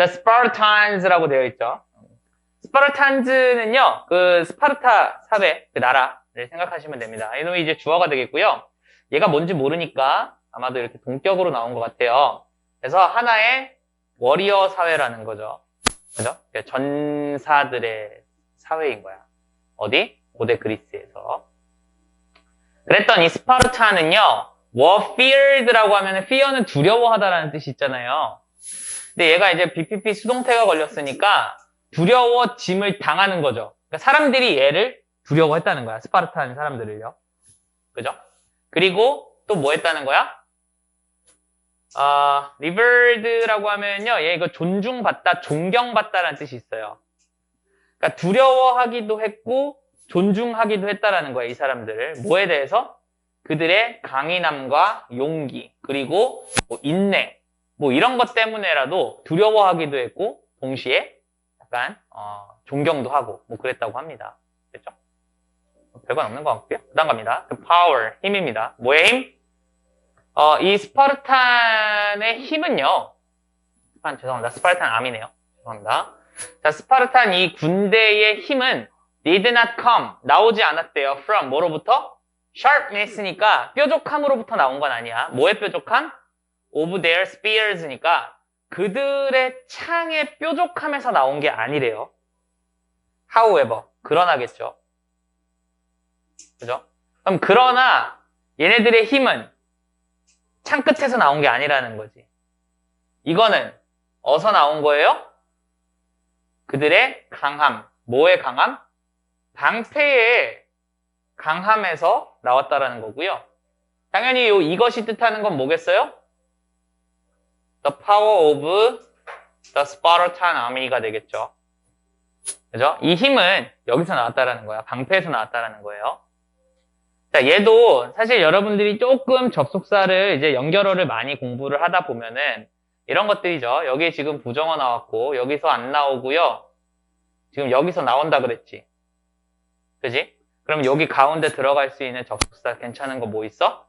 The Spartans라고 되어 있죠. 스파르탄즈는요, 그 스파르타 사회, 그 나라를 생각하시면 됩니다. 이놈이 이제 주어가 되겠고요. 얘가 뭔지 모르니까 아마도 이렇게 동격으로 나온 것 같아요. 그래서 하나의 워리어 사회라는 거죠. 그죠? 전사들의 사회인 거야. 어디? 고대 그리스에서. 그랬더니 스파르타는요, feared라고 하면 fear는 두려워하다라는 뜻이 있잖아요. 근데 얘가 이제 BPP 수동태가 걸렸으니까 두려워 짐을 당하는 거죠. 그러니까 사람들이 얘를 두려워했다는 거야. 스파르타는 사람들을요. 그죠? 그리고 또 뭐 했다는 거야? 아, 리버드라고 하면요. 얘 이거 존중받다, 존경받다라는 뜻이 있어요. 그러니까 두려워하기도 했고 존중하기도 했다라는 거예요. 이 사람들을. 뭐에 대해서? 그들의 강인함과 용기, 그리고 뭐 인내, 뭐 이런 것 때문에라도 두려워하기도 했고 동시에 약간 어, 존경도 하고 뭐 그랬다고 합니다. 됐죠? 별건 없는 것 같고요. 그 다음 갑니다. 그 power 힘입니다. 뭐의 힘? 어, 이 스파르탄의 힘은요. 스파 죄송합니다. 스파르탄 암이네요. 죄송합니다. 자, 스파르탄 이 군대의 힘은 did not come 나오지 않았대요. from 뭐로부터? sharpness니까 뾰족함으로부터 나온 건 아니야. 뭐의 뾰족함? Of their spears니까 그들의 창의 뾰족함에서 나온 게 아니래요. However, 그러나겠죠. 그죠? 그럼 그러나 얘네들의 힘은 창 끝에서 나온 게 아니라는 거지. 이거는 어디서 나온 거예요? 그들의 강함. 뭐의 강함? 방패의 강함에서 나왔다라는 거고요. 당연히 요 이것이 뜻하는 건 뭐겠어요? The power of the Spartan army가 되겠죠. 그죠? 이 힘은 여기서 나왔다라는 거야. 방패에서 나왔다라는 거예요. 자, 얘도 사실 여러분들이 조금 접속사를 이제 연결어를 많이 공부를 하다 보면은 이런 것들이죠. 여기 지금 부정어 나왔고 여기서 안 나오고요. 지금 여기서 나온다 그랬지. 그지? 그럼 여기 가운데 들어갈 수 있는 접속사 괜찮은 거 뭐 있어?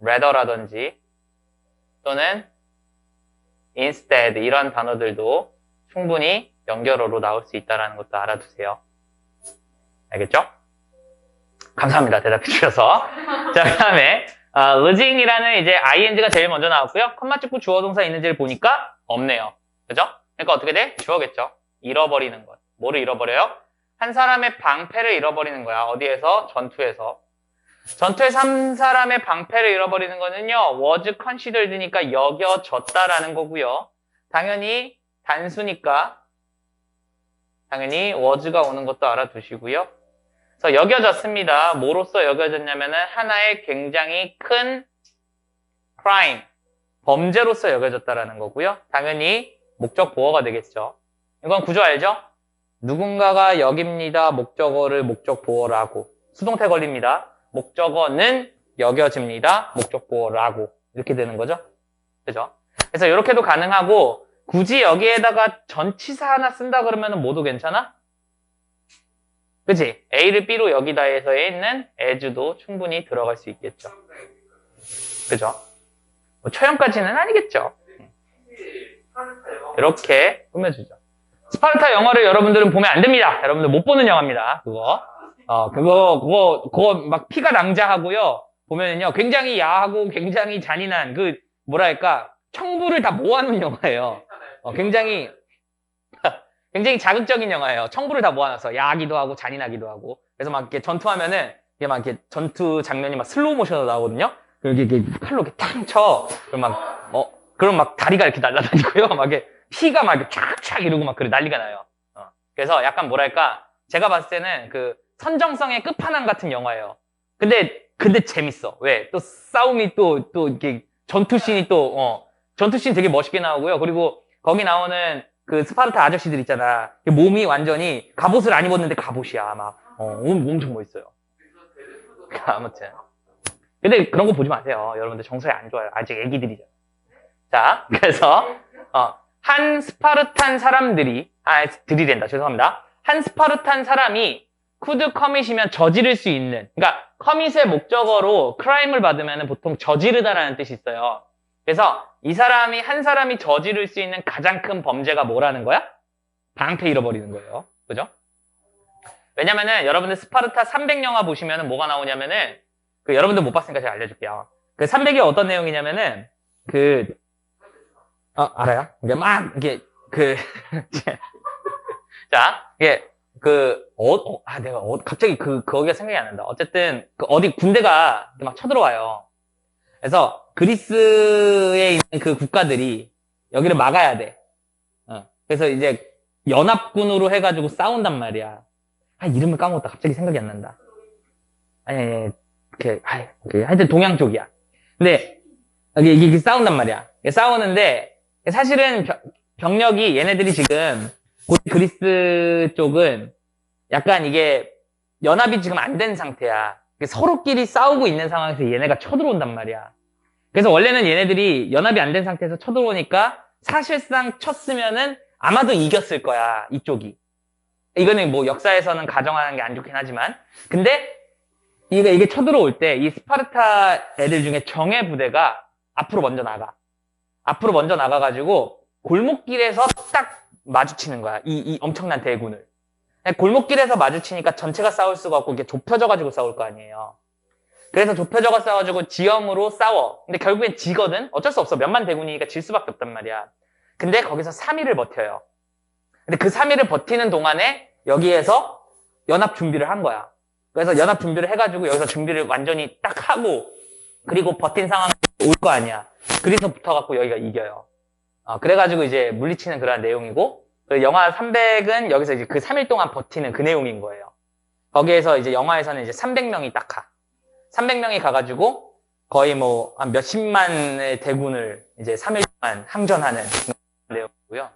rather라든지 또는 instead 이런 단어들도 충분히 연결어로 나올 수 있다는 것도 알아두세요. 알겠죠? 감사합니다. 대답해 주셔서. 자, 그 다음에, 어, losing이라는 이제 ing가 제일 먼저 나왔고요. 컴마 찍고 주어 동사 있는지를 보니까 없네요. 그죠? 그러니까 어떻게 돼? 주어겠죠. 잃어버리는 것. 뭐를 잃어버려요? 한 사람의 방패를 잃어버리는 거야. 어디에서? 전투에서. 전투에서 한 사람의 방패를 잃어버리는 거는요, was considered니까 여겨졌다라는 거고요. 당연히 단수니까 당연히 was가 오는 것도 알아두시고요. 그래서 여겨졌습니다. 뭐로써 여겨졌냐면 은 하나의 굉장히 큰 crime, 범죄로서 여겨졌다라는 거고요. 당연히 목적 보어가 되겠죠. 이건 구조 알죠? 누군가가 여깁니다. 목적어를 목적 보어라고. 수동태 걸립니다. 목적어는 여겨집니다. 목적 보어라고. 이렇게 되는 거죠. 그죠? 그래서 이렇게도 가능하고 굳이 여기에다가 전치사 하나 쓴다 그러면 모두 괜찮아? 그치? A를 B로 여기다 해서에 있는 as도 충분히 들어갈 수 있겠죠. 그죠? 뭐 처형까지는 아니겠죠. 이렇게 꾸며주죠. 스파르타 영화를 여러분들은 보면 안 됩니다. 여러분들 못 보는 영화입니다. 그거. 어, 그거, 그거, 그거 막 피가 낭자하고요. 보면은요, 굉장히 야하고 굉장히 잔인한 그, 뭐랄까, 청부를 다 모아놓은 영화예요. 어, 굉장히, 굉장히 자극적인 영화예요. 청부를 다 모아놔서 야하기도 하고 잔인하기도 하고. 그래서 막 이렇게 전투하면은, 이게 막 이렇게 전투 장면이 막 슬로우 모션으로 나오거든요. 그리고 이게 칼로 이렇게 탕 쳐. 그럼 막, 어, 그럼 막 다리가 이렇게 날아다니고요. 막 이렇게 피가 막 이렇게 촥촥 이러고 막 그래 난리가 나요. 어. 그래서 약간 뭐랄까, 제가 봤을 때는 그 선정성의 끝판왕 같은 영화예요. 근데, 근데 재밌어. 왜? 또 싸움이 또, 또 이렇게 전투씬이 또, 어, 전투씬 되게 멋있게 나오고요. 그리고 거기 나오는 그 스파르타 아저씨들 있잖아. 몸이 완전히 갑옷을 안 입었는데 갑옷이야. 막, 어, 몸, 엄청 멋있어요. 아무튼. 근데 그런 거 보지 마세요. 여러분들 정서에 안 좋아요. 아직 애기들이죠. 자, 그래서, 어, 한 스파르탄 사람들이, 아, 들이댄다. 죄송합니다. 한 스파르탄 사람이 could commit이면 저지를 수 있는, 그러니까 commit의 목적어로 crime을 받으면 보통 저지르다라는 뜻이 있어요. 그래서 이 사람이 한 사람이 저지를 수 있는 가장 큰 범죄가 뭐라는 거야? 방패 잃어버리는 거예요. 그죠? 왜냐면은 여러분들 스파르타 300 영화 보시면은 뭐가 나오냐면은 그 여러분들 못 봤으니까 제가 알려줄게요. 그 300이 어떤 내용이냐면은 그 어, 알아요? 이게 막 이게 그 자, 이게 그 어, 어, 아 내가 어, 갑자기 그 거기가 생각이 안 난다. 어쨌든 그 어디 군대가 막 쳐들어와요. 그래서 그리스에 있는 그 국가들이 여기를 막아야 돼. 어, 그래서 이제 연합군으로 해가지고 싸운단 말이야. 아 이름을 까먹었다. 갑자기 생각이 안 난다. 아니, 아니, 그, 아, 그 하여튼 동양 쪽이야. 근데 이게, 이게 싸운단 말이야. 싸우는데 사실은 병- 병력이 얘네들이 지금 곧 그리스 쪽은 약간 이게 연합이 지금 안 된 상태야. 서로끼리 싸우고 있는 상황에서 얘네가 쳐들어온단 말이야. 그래서 원래는 얘네들이 연합이 안 된 상태에서 쳐들어오니까 사실상 쳤으면은 아마도 이겼을 거야, 이쪽이. 이거는 뭐 역사에서는 가정하는 게 안 좋긴 하지만. 근데 이게, 이게 쳐들어올 때 이 스파르타 애들 중에 정예 부대가 앞으로 먼저 나가. 앞으로 먼저 나가가지고 골목길에서 딱 마주치는 거야. 이, 이 엄청난 대군을. 골목길에서 마주치니까 전체가 싸울 수가 없고 이게 좁혀져가지고 싸울 거 아니에요. 그래서 좁혀져가 싸워가지고 지형으로 싸워. 근데 결국엔 지거든? 어쩔 수 없어. 몇만 대군이니까 질 수밖에 없단 말이야. 근데 거기서 3일을 버텨요. 근데 그 3일을 버티는 동안에 여기에서 연합 준비를 한 거야. 그래서 연합 준비를 해가지고 여기서 준비를 완전히 딱 하고 그리고 버틴 상황 올 거 아니야. 그래서 붙어갖고 여기가 이겨요. 어, 그래가지고 이제 물리치는 그런 내용이고 그 영화 300은 여기서 이제 그 3일 동안 버티는 그 내용인 거예요. 거기에서 이제 영화에서는 이제 300명이 딱 가. 300명이 가가지고 거의 뭐 한 몇십만의 대군을 이제 3일 동안 항전하는 내용이고요.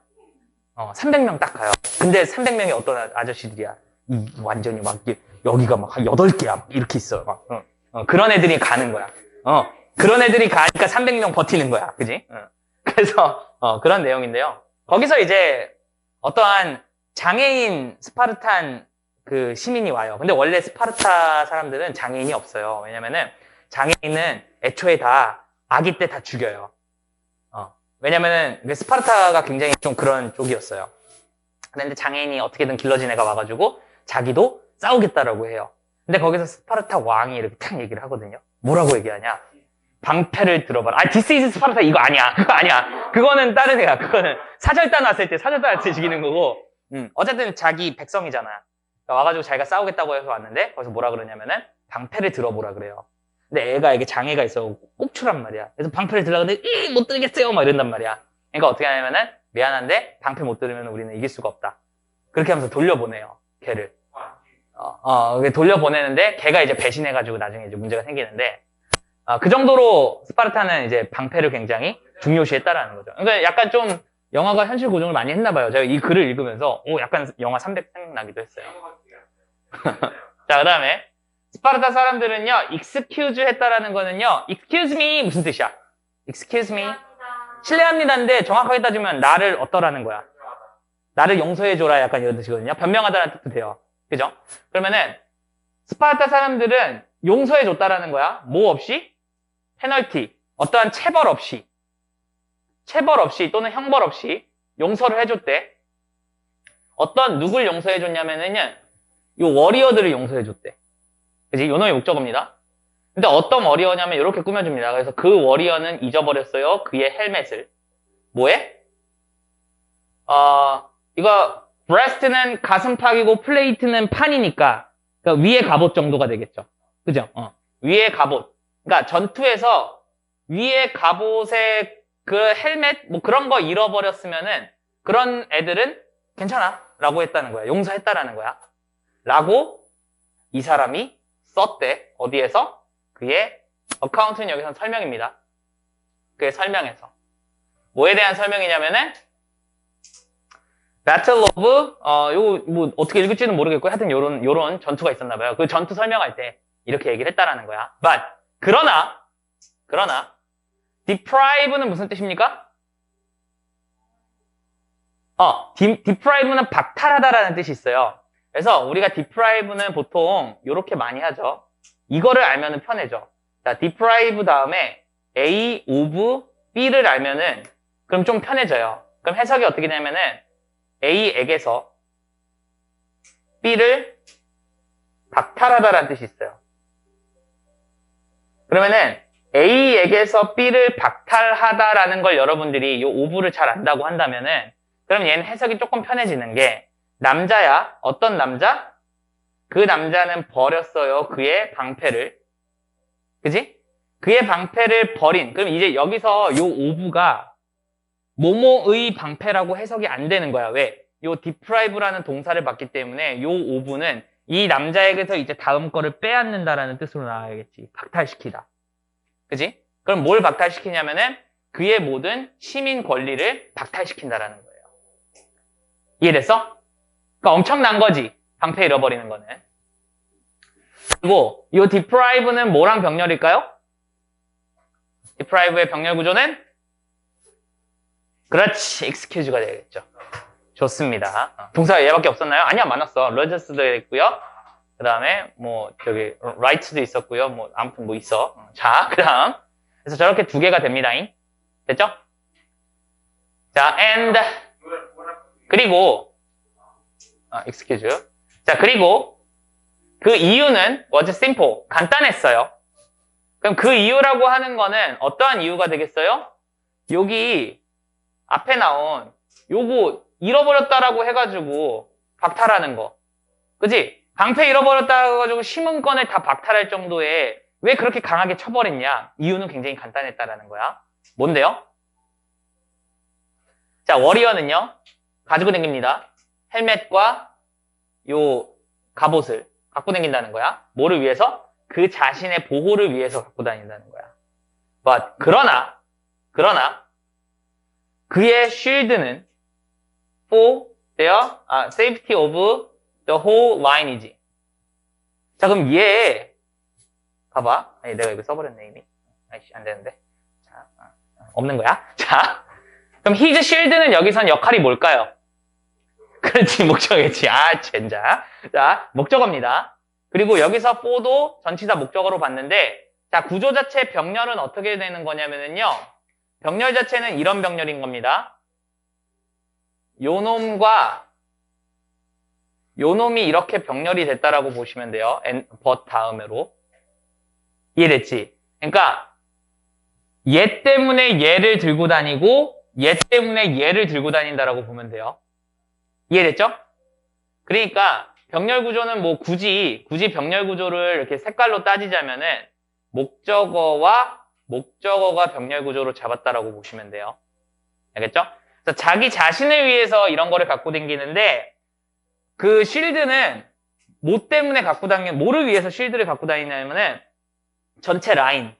어, 300명 딱 가요. 근데 300명이 어떤 아- 아저씨들이야. 이 완전히 막 여기가 막 한 8개야. 이렇게 있어. 막, 어, 어, 그런 애들이 가는 거야. 어, 그런 애들이 가니까 300명 버티는 거야. 그지? 어. 그래서 어, 그런 내용인데요. 거기서 이제 어떠한 장애인 스파르탄 그 시민이 와요. 근데 원래 스파르타 사람들은 장애인이 없어요. 왜냐면은 장애인은 애초에 다 아기 때 다 죽여요. 어. 왜냐면은 그 스파르타가 굉장히 좀 그런 쪽이었어요. 근데 장애인이 어떻게든 길러진 애가 와가지고 자기도 싸우겠다라고 해요. 근데 거기서 스파르타 왕이 이렇게 탁 얘기를 하거든요. 뭐라고 얘기하냐? 방패를 들어봐라. 아, 디스 이즈 스파르타 이거 아니야. 그거 아니야. 그거는 다른 애야. 그거는 사절단 왔을 때 사절단 왔을 때 죽이는 거고. 음, 어쨌든 자기 백성이잖아. 그러니까 와가지고 자기가 싸우겠다고 해서 왔는데 거기서 뭐라 그러냐면은 방패를 들어보라 그래요. 근데 애가 이게 장애가 있어 꼭추란 말이야. 그래서 방패를 들라는데 이못 들겠어요 막 이런단 말이야. 그러니까 어떻게 하냐면은 미안한데 방패 못 들으면 우리는 이길 수가 없다. 그렇게 하면서 돌려보내요. 걔를. 어, 어, 돌려보내는데 걔가 이제 배신해가지고 나중에 이제 문제가 생기는데 아, 그 정도로 스파르타는 이제 방패를 굉장히 중요시했다라는 거죠. 그러니까 약간 좀 영화가 현실 고정을 많이 했나 봐요. 제가 이 글을 읽으면서 오 약간 영화 300 생각나기도 했어요. 자, 그 다음에 스파르타 사람들은요, excuse 했다라는 거는요, excuse me 무슨 뜻이야? excuse me 실례합니다인데 정확하게 따지면 나를 어떠라는 거야? 나를 용서해 줘라 약간 이런 뜻이거든요. 변명하다라는 뜻도 돼요. 그죠? 그러면은 스파르타 사람들은 용서해 줬다라는 거야. 뭐 없이? 페널티. 어떠한 체벌 없이. 체벌 없이 또는 형벌 없이 용서를 해줬대. 어떤 누굴 용서해줬냐면은요, 요 워리어들을 용서해줬대. 그지? 요놈의 목적어입니다. 근데 어떤 워리어냐면 이렇게 꾸며줍니다. 그래서 그 워리어는 잊어버렸어요. 그의 헬멧을. 뭐해? 어, 이거 브레스트는 가슴팍이고 플레이트는 판이니까 그러니까 위에 갑옷 정도가 되겠죠. 그죠? 어. 위에 갑옷. 그러니까 전투에서 위에 갑옷에 그 헬멧 뭐 그런 거 잃어버렸으면은 그런 애들은 괜찮아 라고 했다는 거야. 용서했다라는 거야. 라고 이 사람이 썼대. 어디에서? 그의 어카운트는 여기서 설명입니다. 그의 설명에서. 뭐에 대한 설명이냐면은 Battle of 어 요거 뭐 어떻게 읽을지는 모르겠고 하여튼 요런 요런 전투가 있었나 봐요. 그 전투 설명할 때 이렇게 얘기를 했다라는 거야. But 그러나 그러나 deprive는 무슨 뜻입니까? 어, 디, deprive는 박탈하다라는 뜻이 있어요. 그래서 우리가 deprive는 보통 이렇게 많이 하죠. 이거를 알면 편해져. 자, deprive 다음에 a of B를 알면은 그럼 좀 편해져요. 그럼 해석이 어떻게 되냐면은 A에게서 B를 박탈하다라는 뜻이 있어요. 그러면은 A에게서 B를 박탈하다라는 걸 여러분들이 이 오브를 잘 안다고 한다면은 그럼 얘는 해석이 조금 편해지는 게 남자야. 어떤 남자? 그 남자는 버렸어요. 그의 방패를. 그지? 그의 방패를 버린. 그럼 이제 여기서 요 오브가 모모의 방패라고 해석이 안 되는 거야. 왜? 요 deprive라는 동사를 봤기 때문에 요 오브는 이 남자에게서 이제 다음 거를 빼앗는다라는 뜻으로 나와야겠지. 박탈시키다. 그지? 그럼 뭘 박탈시키냐면은 그의 모든 시민 권리를 박탈시킨다라는 거예요. 이해됐어? 그러니까 엄청난 거지. 방패 잃어버리는 거는. 그리고 이 deprive는 뭐랑 병렬일까요? deprive의 병렬 구조는 그렇지, excuse가 되겠죠. 좋습니다. 어, 동사가 얘밖에 없었나요? 아니야, 많았어. 러저스도 있고요. 그 다음에 뭐 저기 right도 있었고요. 뭐 아무튼 뭐 있어. 어, 자, 그 다음 그래서 저렇게 두 개가 됩니다잉. 됐죠? 자, and 그리고 아, excuse. 자, 그리고 그 이유는 was simple. 간단했어요. 그럼 그 이유라고 하는 거는 어떠한 이유가 되겠어요? 여기 앞에 나온 요거 잃어버렸다라고 해가지고 박탈하는 거. 그지? 방패 잃어버렸다 해가지고 심은권을 다 박탈할 정도의 왜 그렇게 강하게 쳐버렸냐? 이유는 굉장히 간단했다라는 거야. 뭔데요? 자, 워리어는요, 가지고 다닙니다. 헬멧과 요 갑옷을 갖고 다닌다는 거야. 뭐를 위해서? 그 자신의 보호를 위해서 갖고 다닌다는 거야. But, 그러나, 그러나, 그의 쉴드는 for their 아, safety of the whole line이지. 자, 그럼 얘, 봐봐. 아니, 내가 이거 써버렸네, 이미. 아이씨, 안 되는데. 자, 아, 없는 거야. 자, 그럼 his shield는 여기선 역할이 뭘까요? 그렇지, 목적이겠지. 아, 젠자. 자, 목적어입니다. 그리고 여기서 for도 전치사 목적어로 봤는데, 자, 구조 자체 병렬은 어떻게 되는 거냐면은요, 병렬 자체는 이런 병렬인 겁니다. 요 놈과 요 놈이 이렇게 병렬이 됐다라고 보시면 돼요. and, 다음으로. 이해됐지? 그러니까 얘 때문에 얘를 들고 다니고 얘 때문에 얘를 들고 다닌다라고 보면 돼요. 이해됐죠? 그러니까 병렬 구조는 뭐 굳이 굳이 병렬 구조를 이렇게 색깔로 따지자면은 목적어와 목적어가 병렬 구조로 잡았다라고 보시면 돼요. 알겠죠? 자기 자신을 위해서 이런 거를 갖고 다니는데 그 쉴드는 뭐 때문에 갖고 다니는 뭐를 위해서 쉴드를 갖고 다니냐면은 전체 라인.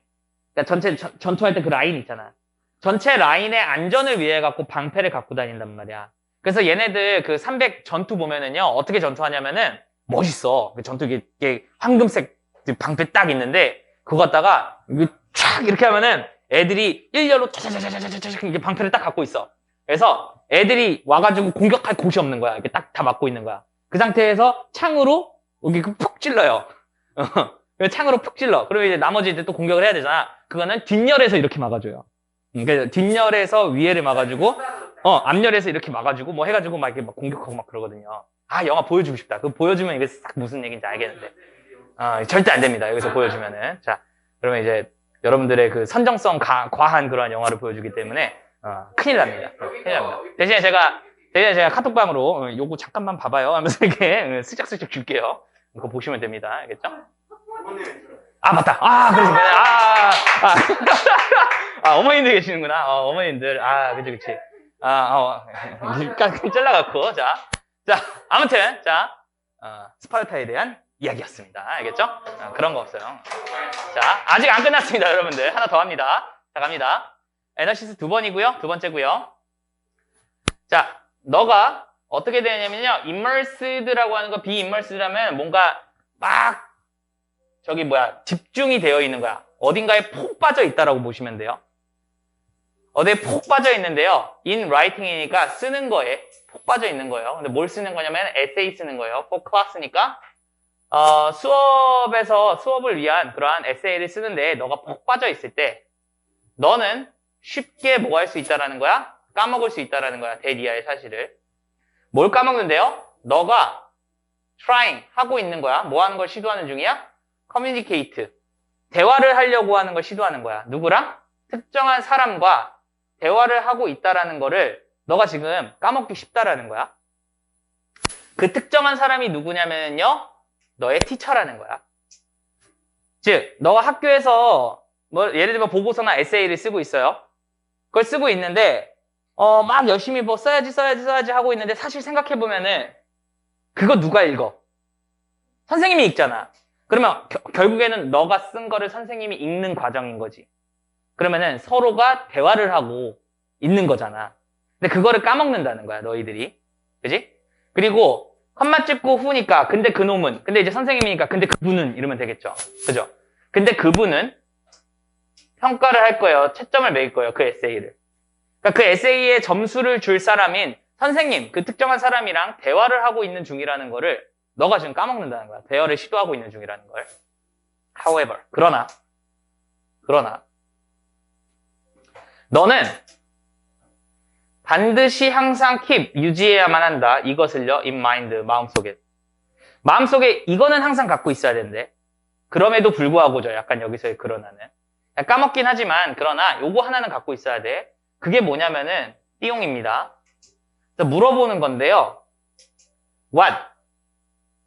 그러니까 전체 전- 전투할 때 그 라인 있잖아. 전체 라인의 안전을 위해 갖고 방패를 갖고 다닌단 말이야. 그래서 얘네들 그 300 전투 보면은요 어떻게 전투하냐면은 멋있어. 그 전투 이게, 황금색 방패 딱 있는데 그거 갖다가 이게 촥 이렇게 하면은 애들이 일렬로 차차차차차차 이게 방패를 딱 갖고 있어 그래서 애들이 와가지고 공격할 곳이 없는 거야. 이렇게 딱 다 막고 있는 거야. 그 상태에서 창으로 여기 그푹 찔러요. 어, 창으로 푹 찔러. 그리고 이제 나머지 이제 또 공격을 해야 되잖아. 그거는 뒷열에서 이렇게 막아줘요. 음, 그래서 뒷열에서 위에를 막아주고, 어, 앞열에서 이렇게 막아주고, 뭐 해가지고 막 이렇게 막 공격하고 막 그러거든요. 아, 영화 보여주고 싶다. 그거 보여주면 이게 싹 무슨 얘기인지 알겠는데. 아, 절대 안 됩니다. 여기서 보여주면은. 자, 그러면 이제 여러분들의 그 선정성 가- 과한 그런 영화를 보여주기 때문에 어, 큰일 납니다. 어, 큰일 납니다. 대신에 제가 대신에 제가 카톡방으로 어, 요거 잠깐만 봐봐요 하면서 이렇게 어, 슬쩍슬쩍 줄게요. 그거 보시면 됩니다. 알겠죠? 아 맞다. 아 그래서 그냥 아, 아, 아 어머님들 계시는구나. 어, 어머님들 아 그치 그치. 아 어, 깍 잘라갖고 자, 자 아무튼 자 어, 스파르타에 대한 이야기였습니다. 알겠죠? 어, 그런 거 없어요. 자 아직 안 끝났습니다, 여러분들. 하나 더 합니다. 자 갑니다. 에너시스 두 번이고요. 두 번째고요. 자, 너가 어떻게 되냐면요. immersed라고 하는 거 비immersed라면 뭔가 막 저기 뭐야 집중이 되어 있는 거야. 어딘가에 폭 빠져 있다라고 보시면 돼요. 어디에 폭 빠져 있는데요. in writing이니까 쓰는 거에 폭 빠져 있는 거예요. 근데 뭘 쓰는 거냐면 essay 쓰는 거예요. for class니까 어, 수업에서 수업을 위한 그러한 에세이를 쓰는데 너가 폭 빠져 있을 때 너는 쉽게 뭐 할 수 있다라는 거야? 까먹을 수 있다라는 거야. 대리아의 사실을. 뭘 까먹는데요? 너가 trying 하고 있는 거야. 뭐 하는 걸 시도하는 중이야? communicate. 대화를 하려고 하는 걸 시도하는 거야. 누구랑? 특정한 사람과 대화를 하고 있다라는 거를 너가 지금 까먹기 쉽다라는 거야. 그 특정한 사람이 누구냐면요. 너의 티처라는 거야. 즉, 너가 학교에서 뭐 예를 들면 보고서나 에세이를 쓰고 있어요. 그걸 쓰고 있는데 어, 막 열심히 뭐 써야지 써야지 써야지 하고 있는데 사실 생각해 보면은 그거 누가 읽어? 선생님이 읽잖아. 그러면 겨- 결국에는 너가 쓴 거를 선생님이 읽는 과정인 거지. 그러면은 서로가 대화를 하고 있는 거잖아. 근데 그거를 까먹는다는 거야, 너희들이. 그지? 그리고 컴마 찍고 후니까 근데 그놈은 근데 이제 선생님이니까 근데 그분은 이러면 되겠죠. 그죠? 근데 그분은 평가를 할 거예요. 채점을 매길 거예요. 그 에세이를. 그러니까 그 에세이에 점수를 줄 사람인 선생님, 그 특정한 사람이랑 대화를 하고 있는 중이라는 거를 너가 지금 까먹는다는 거야. 대화를 시도하고 있는 중이라는 걸. However, 그러나, 그러나, 너는 반드시 항상 keep, 유지해야만 한다. 이것을요, in mind, 마음속에. 마음속에 이거는 항상 갖고 있어야 되는데, 그럼에도 불구하고죠. 약간 여기서의 그러나는. 까먹긴 하지만, 그러나 요거 하나는 갖고 있어야 돼. 그게 뭐냐면은, 띠용입니다. 물어보는 건데요. What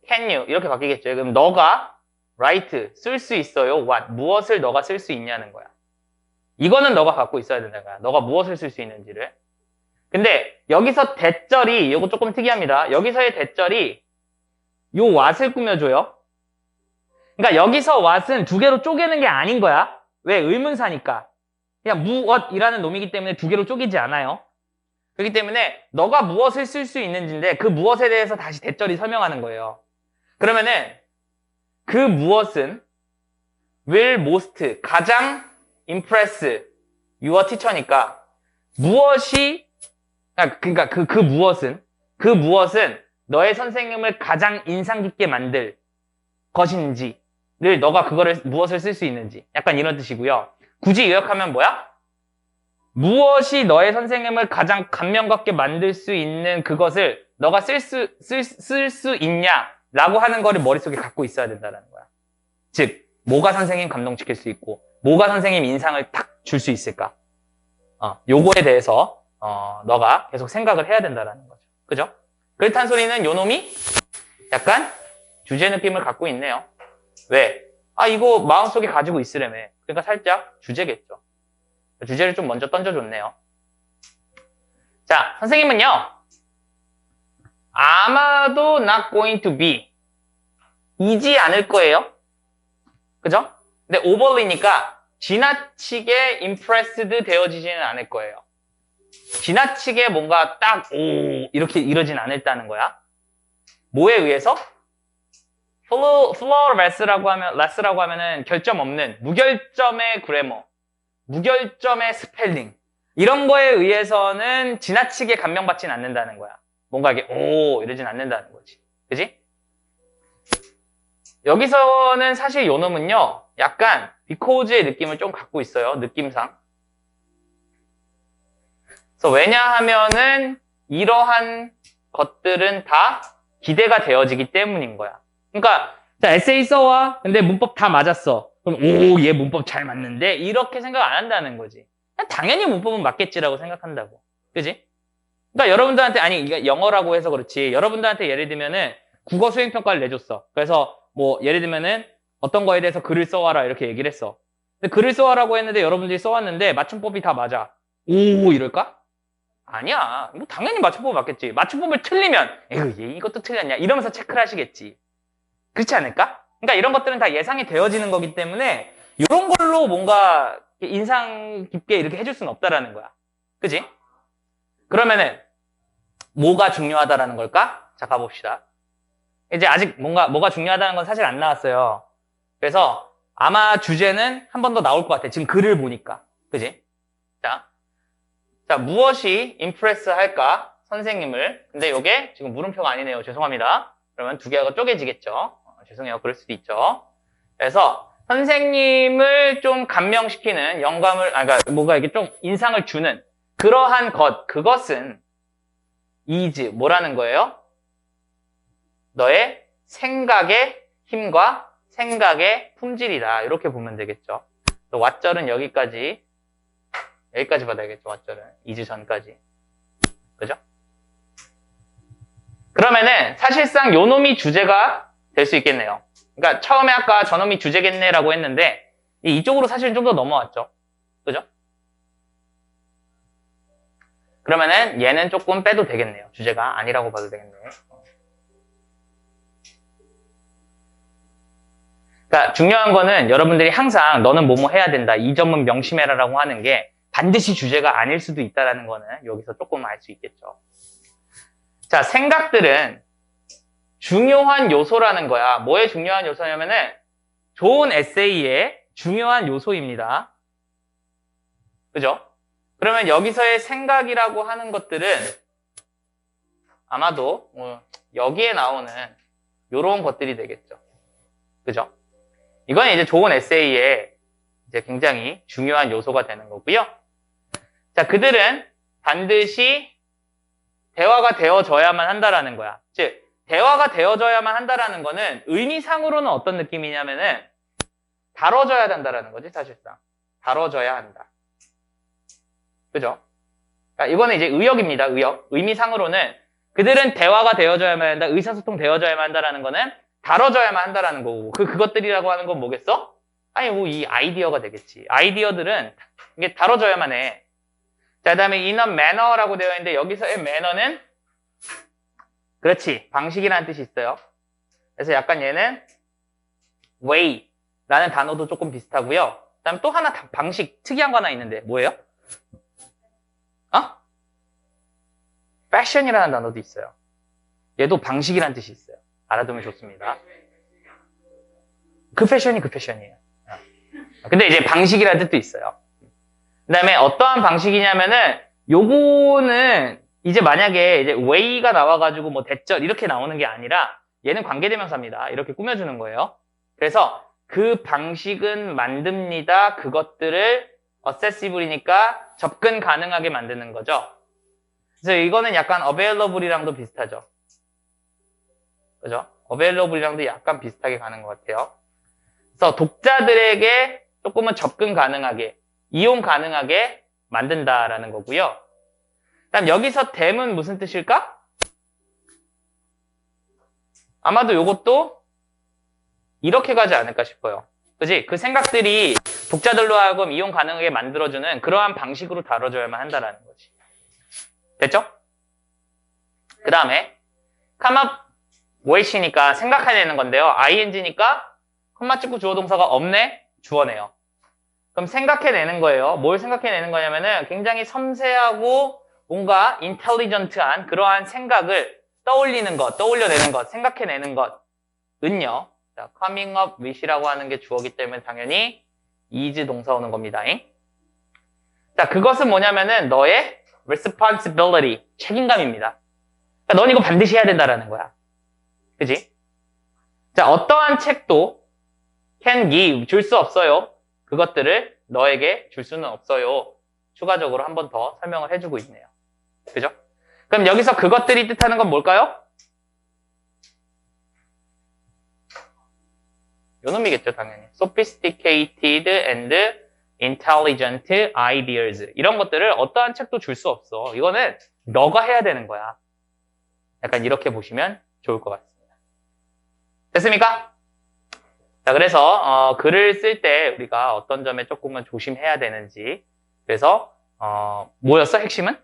can you? 이렇게 바뀌겠죠. 그럼 너가 write, 쓸 수 있어요. What? 무엇을 너가 쓸 수 있냐는 거야. 이거는 너가 갖고 있어야 된다는 거야. 너가 무엇을 쓸 수 있는지를. 근데 여기서 대절이 이거 조금 특이합니다. 여기서의 대절이 요 what을 꾸며줘요. 그러니까 여기서 what은 두 개로 쪼개는 게 아닌 거야. 왜? 의문사니까. 그냥 무엇이라는 놈이기 때문에 두 개로 쪼개지 않아요. 그렇기 때문에 너가 무엇을 쓸 수 있는지인데 그 무엇에 대해서 다시 대절이 설명하는 거예요. 그러면은 그 무엇은 will most 가장 impress your teacher니까 무엇이 그러니까 그, 그 무엇은 그 무엇은 너의 선생님을 가장 인상 깊게 만들 것인지 를 너가 그거를 무엇을 쓸 수 있는지 약간 이런 뜻이고요. 굳이 요약하면 뭐야? 무엇이 너의 선생님을 가장 감명 갖게 만들 수 있는 그것을 너가 쓸 수, 쓸, 쓸수 있냐라고 하는 거를 머릿속에 갖고 있어야 된다는 거야. 즉, 뭐가 선생님 감동시킬 수 있고, 뭐가 선생님 인상을 딱줄수 있을까? 어, 요거에 대해서, 어, 너가 계속 생각을 해야 된다는 거죠. 그죠? 그렇다는 소리는 요 놈이 약간 주제 느낌을 갖고 있네요. 왜? 아, 이거 마음속에 가지고 있으려며. 그러니까 살짝 주제겠죠. 주제를 좀 먼저 던져줬네요. 자, 선생님은요, 아마도 not going to be. 이지 않을 거예요. 그죠? 근데 overly니까 지나치게 impressed 되어지지는 않을 거예요. 지나치게 뭔가 딱, 오, 이렇게 이러진 않을다는 거야. 뭐에 의해서? 플로, 플로레스라고 하면, 레스라고 하면은 결점 없는 무결점의 그래머. 무결점의 스펠링 이런 거에 의해서는 지나치게 감명받진 않는다는 거야. 뭔가 이게 오 이러진 않는다는 거지. 그지? 여기서는 사실 요 놈은요. 약간 비코즈의 느낌을 좀 갖고 있어요. 느낌상. 그래서 왜냐하면은 이러한 것들은 다 기대가 되어지기 때문인 거야. 그러니까 자 에세이 써와. 근데 문법 다 맞았어. 그럼 오, 얘 문법 잘 맞는데 이렇게 생각 안 한다는 거지. 당연히 문법은 맞겠지라고 생각한다고. 그지? 그러니까 여러분들한테 아니 이게 영어라고 해서 그렇지. 여러분들한테 예를 들면은 국어 수행 평가를 내줬어. 그래서 뭐 예를 들면은 어떤 거에 대해서 글을 써와라 이렇게 얘기를 했어. 근데 글을 써와라고 했는데 여러분들이 써왔는데 맞춤법이 다 맞아. 오 이럴까? 아니야. 뭐 당연히 맞춤법 맞겠지. 맞춤법을 틀리면 얘 이것도 틀렸냐 이러면서 체크를 하시겠지. 그렇지 않을까? 그러니까 이런 것들은 다 예상이 되어지는 거기 때문에 이런 걸로 뭔가 인상 깊게 이렇게 해줄 수는 없다라는 거야. 그지? 그러면은 뭐가 중요하다라는 걸까? 자 가봅시다. 이제 아직 뭔가 뭐가 중요하다는 건 사실 안 나왔어요. 그래서 아마 주제는 한 번 더 나올 것 같아. 지금 글을 보니까. 그지? 자. 자, 무엇이 임프레스 할까? 선생님을. 근데 이게 지금 물음표가 아니네요. 죄송합니다. 그러면 두 개가 쪼개지겠죠. 어, 죄송해요. 그럴 수도 있죠. 그래서 선생님을 좀 감명시키는 영감을, 아, 그러니까 뭐가 이게 좀 인상을 주는 그러한 것, 그것은 is 뭐라는 거예요? 너의 생각의 힘과 생각의 품질이다. 이렇게 보면 되겠죠. 또 왓절은 여기까지 여기까지 받아야겠죠. 왓절은 is 전까지. 그죠? 그러면은 사실상 요 놈이 주제가 될 수 있겠네요. 그러니까 처음에 아까 저놈이 주제겠네라고 했는데 이- 이쪽으로 사실은 좀더 넘어왔죠. 그죠? 그러면은 얘는 조금 빼도 되겠네요. 주제가 아니라고 봐도 되겠네요. 그러니까 중요한 거는 여러분들이 항상 너는 뭐뭐 해야 된다. 이 점은 명심해라라고 하는 게 반드시 주제가 아닐 수도 있다라는 거는 여기서 조금 알 수 있겠죠. 자, 생각들은 중요한 요소라는 거야. 뭐의 중요한 요소냐면은 좋은 에세이의 중요한 요소입니다. 그죠? 그러면 여기서의 생각이라고 하는 것들은 아마도 뭐 여기에 나오는 요런 것들이 되겠죠. 그죠? 이건 이제 좋은 에세이의 이제 굉장히 중요한 요소가 되는 거고요. 자, 그들은 반드시 대화가 되어져야만 한다라는 거야. 즉, 대화가 되어져야만 한다라는 거는 의미상으로는 어떤 느낌이냐면은 다뤄져야 된다라는 거지, 사실상. 다뤄져야 한다. 그죠? 그러니까 이거는 이제 의역입니다, 의역. 의미상으로는 그들은 대화가 되어져야만 한다, 의사소통 되어져야만 한다라는 거는 다뤄져야만 한다라는 거고, 그, 그것들이라고 하는 건 뭐겠어? 아니, 뭐, 이 아이디어가 되겠지. 아이디어들은 이게 다뤄져야만 해. 자, 그 다음에 in a manner라고 되어 있는데, 여기서의 manner는, 그렇지. 방식이라는 뜻이 있어요. 그래서 약간 얘는 way 라는 단어도 조금 비슷하고요. 그 다음 또 하나 다- 방식, 특이한 거 하나 있는데, 뭐예요? 어? fashion이라는 단어도 있어요. 얘도 방식이라는 뜻이 있어요. 알아두면 좋습니다. 그 패션이 그 패션이에요. 어. 근데 이제 방식이라는 뜻도 있어요. 그 다음에 어떠한 방식이냐면은 요거는 이제 만약에 이제 way가 나와가지고 뭐 대절 이렇게 나오는 게 아니라 얘는 관계대명사입니다. 이렇게 꾸며주는 거예요. 그래서 그 방식은 만듭니다. 그것들을 accessible이니까 접근 가능하게 만드는 거죠. 그래서 이거는 약간 available이랑도 비슷하죠. 그죠? available이랑도 약간 비슷하게 가는 것 같아요. 그래서 독자들에게 조금은 접근 가능하게, 이용 가능하게 만든다라는 거고요. 그다음 여기서 댐은 무슨 뜻일까? 아마도 이것도 이렇게 가지 않을까 싶어요. 그지? 그 생각들이 독자들로 하여금 이용 가능하게 만들어주는 그러한 방식으로 다뤄져야만 한다라는 거지. 됐죠? 그 다음에 come up wish니까 생각해내는 건데요. ing니까 콤마 찍고 주어 동사가 없네? 주어네요. 그럼 생각해내는 거예요. 뭘 생각해내는 거냐면은 굉장히 섬세하고 뭔가 인텔리전트한 그러한 생각을 떠올리는 것, 떠올려내는 것, 생각해내는 것은요. 자, coming up with이라고 하는 게 주어기 때문에 당연히 is 동사 오는 겁니다. 자, 그것은 뭐냐면은 너의 responsibility, 책임감입니다. 그러니까 넌 이거 반드시 해야 된다라는 거야. 그지? 자, 어떠한 책도 can give, 줄 수 없어요. 그것들을 너에게 줄 수는 없어요. 추가적으로 한 번 더 설명을 해주고 있네요. 그죠? 그럼 여기서 그것들이 뜻하는 건 뭘까요? 요 놈이겠죠, 당연히. sophisticated and intelligent ideas. 이런 것들을 어떠한 책도 줄 수 없어. 이거는 너가 해야 되는 거야. 약간 이렇게 보시면 좋을 것 같습니다. 됐습니까? 자, 그래서 어, 글을 쓸 때 우리가 어떤 점에 조금은 조심해야 되는지 그래서 어, 뭐였어 핵심은?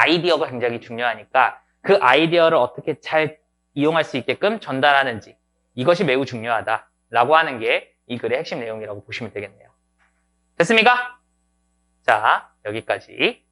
아이디어가 굉장히 중요하니까 그 아이디어를 어떻게 잘 이용할 수 있게끔 전달하는지 이것이 매우 중요하다라고 하는 게 이 글의 핵심 내용이라고 보시면 되겠네요. 됐습니까? 자, 여기까지